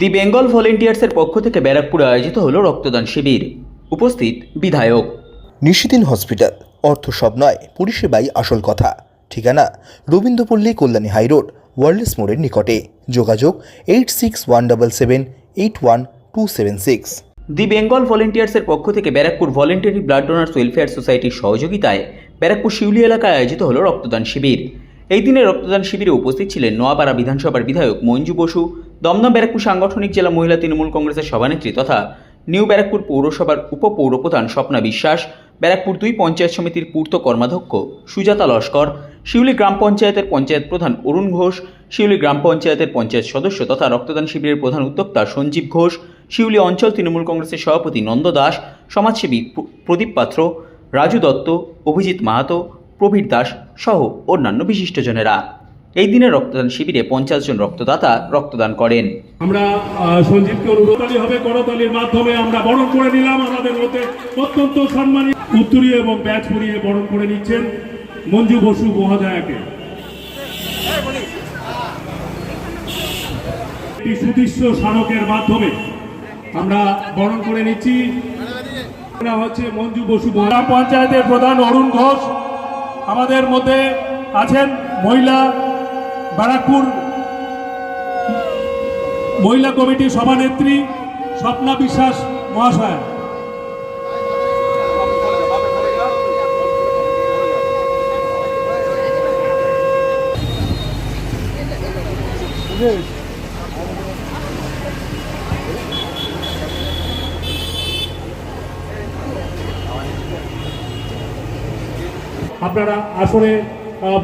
দি বেঙ্গল ভলেন্টিয়ার্সের পক্ষ থেকে ব্যারাকপুরে আয়োজিত হলো রক্তদান শিবির। উপস্থিত বিধায়ক। নিশিদিন হসপিটাল অর্থ সব নয় পরিষেবাই আসল কথা। ঠিকানা রবীন্দ্রপল্লী কল্যাণী হাইরোড ওয়ার্ল্ডস মোড়ের নিকটে। যোগাযোগ eight six one double seven eight one two seven six. The Bengal ভলেন্টিয়ার্সের পক্ষ থেকে Barrackpore voluntary blood donors welfare সোসাইটির সহযোগিতায় ব্যারাকপুর শিউলি এলাকায় আয়োজিত হলো রক্তদান শিবির। এই দিনে রক্তদান শিবিরে উপস্থিত ছিলেন নোয়াপাড়া বিধানসভার বিধায়ক মঞ্জু বসু দমদম ব্যারাকপুর সাংগঠনিক জেলা মহিলা তৃণমূল কংগ্রেসের সভানেত্রী তথা নিউ ব্যারাকপুর পৌরসভার উপপৌরপ্রধান স্বপ্না বিশ্বাস, ব্যারাকপুর দুই পঞ্চায়েত সমিতির পূর্ত কর্মাধ্যক্ষ সুজাতা লস্কর, শিউলি গ্রাম পঞ্চায়েতের পঞ্চায়েত প্রধান অরুণ ঘোষ, শিউলি গ্রাম পঞ্চায়েতের পঞ্চায়েত সদস্য তথা রক্তদান শিবিরের প্রধান উদ্যোক্তা সঞ্জীব ঘোষ, শিউলি অঞ্চল তৃণমূল কংগ্রেসের সভাপতি নন্দ দাস, সমাজসেবী প্রদীপ পাত্র, রাজু দত্ত, অভিজিৎ মাহাতো, প্রবীর দাস সহ অন্যান্য বিশিষ্টজনেরা। এই দিনে রক্তদান শিবিরে পঞ্চাশ জন রক্তদাতা রক্তদান করেন। আমরা আহ, সঞ্জীবকে অনুরোধী হবে করতালির মাধ্যমে আমরা বরণ করে নিলাম। আমাদের মধ্যে অত্যন্ত সম্মানী উত্তরীয় এবং ব্যাচ পরিয়ে বরণ করে নিচ্ছেন মঞ্জু বসু মহোদয়াকে। একটি সুদৃশ্য স্মারকের মাধ্যমে আমরা বরণ করে নিচ্ছি। হচ্ছে মঞ্জু বসু গ্রাম পঞ্চায়েতের প্রধান অরুণ ঘোষ আমাদের মধ্যে আছেন মহিলা ব্যারাকপুর মহিলা কমিটির সভানেত্রী স্বপ্না বিশ্বাস মহাশয়। আপনারা আসরে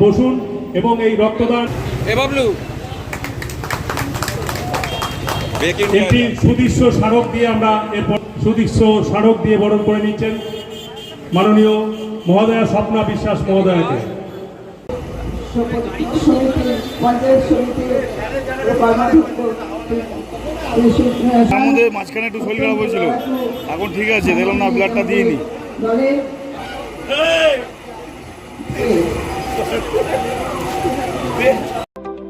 বসুন এবং এই রক্তদান এ বাবলু। একটি সুদৃশ্য স্মারক দিয়ে আমরা এরপর সুদৃশ্য স্মারক দিয়ে বরণ করে নিচ্ছেন মাননীয় মহোদয়া স্বপ্না বিশ্বাস মহোদয়াকে। আমাদের মাঝখানে একটু শরীর খারাপ হয়েছিল। এখন ঠিক আছে দেখলাম না ব্লাডটা দিয়ে নি